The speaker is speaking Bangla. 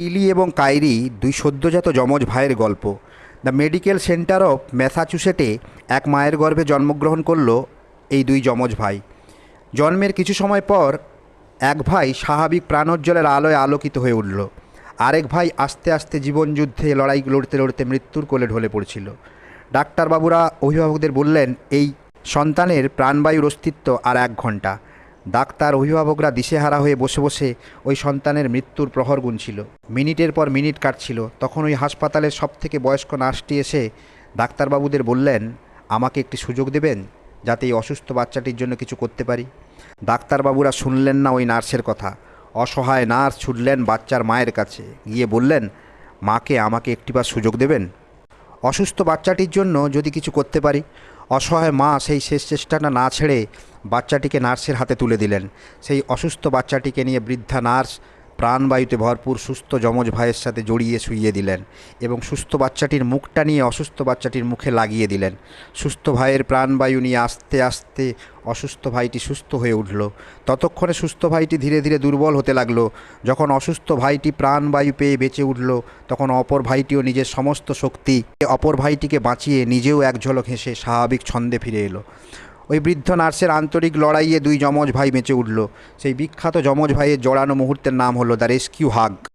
ইলি এবং কাইরি দুই সদ্যজাত যমজ ভাইয়ের গল্প। দ্য মেডিকেল সেন্টার অফ ম্যাসাচুসেটে এক মায়ের গর্ভে জন্মগ্রহণ করল এই দুই যমজ ভাই। জন্মের কিছু সময় পর এক ভাই স্বাভাবিক প্রাণোজ্জ্বলের আলোয় আলোকিত হয়ে উঠল। আরেক ভাই আস্তে আস্তে জীবনযুদ্ধে লড়াই লড়তে লড়তে মৃত্যুর কোলে ঢলে পড়ছিল। ডাক্তারবাবুরা অভিভাবকদের বললেন, এই সন্তানের প্রাণবায়ুর অস্তিত্ব আর এক ঘণ্টা। ডাক্তার অভিভাবকরা দিশেহারা হয়ে বসে বসে ওই সন্তানের মৃত্যুর প্রহর গুনছিল। মিনিটের পর মিনিট কাটছিল। তখন ওই হাসপাতালের সব থেকে বয়স্ক নার্সটি এসে ডাক্তারবাবুদের বললেন, আমাকে একটি সুযোগ দেবেন যাতে এই অসুস্থ বাচ্চাটির জন্য কিছু করতে পারি? ডাক্তারবাবুরা শুনলেন না ওই নার্সের কথা। অসহায় নার্স ছুটলেন বাচ্চার মায়ের কাছে। গিয়ে বললেন, মাকে আমাকে একটিবার সুযোগ দেবেন? অসুস্থ বাচ্চাটির জন্য যদি কিছু করতে পারি। অসহায় মা সেই শেষ চেষ্টাটা না ছেড়ে বাচ্চাটিকে নার্সের হাতে তুলে দিলেন। সেই অসুস্থ বাচ্চাটিকে নিয়ে বৃদ্ধা নার্স প্রাণবায়ুতে ভরপুর সুস্থ যমজ ভাইয়ের সাথে জড়িয়ে শুইয়ে দিলেন এবং সুস্থ বাচ্চাটির মুখটা নিয়ে অসুস্থ বাচ্চাটির মুখে লাগিয়ে দিলেন। সুস্থ ভাইয়ের প্রাণবায়ু নিয়ে আস্তে আস্তে অসুস্থ ভাইটি সুস্থ হয়ে উঠল। ততক্ষণে সুস্থ ভাইটি ধীরে ধীরে দুর্বল হতে লাগল। যখন অসুস্থ ভাইটি প্রাণবায়ু পেয়ে বেঁচে উঠল, তখন অপর ভাইটিও নিজের সমস্ত শক্তি, অপর ভাইটিকে বাঁচিয়ে নিজেও এক ঝলক হেসে স্বাভাবিক ছন্দে ফিরে এলো। ওই বৃদ্ধ নার্সের আন্তরিক লড়াইয়ে দুই যমজ ভাই বেঁচে উঠল। সেই বিখ্যাত যমজ ভাইয়ের জড়ানো মুহূর্তের নাম হলো দ্য রেস্কিউ হাগ।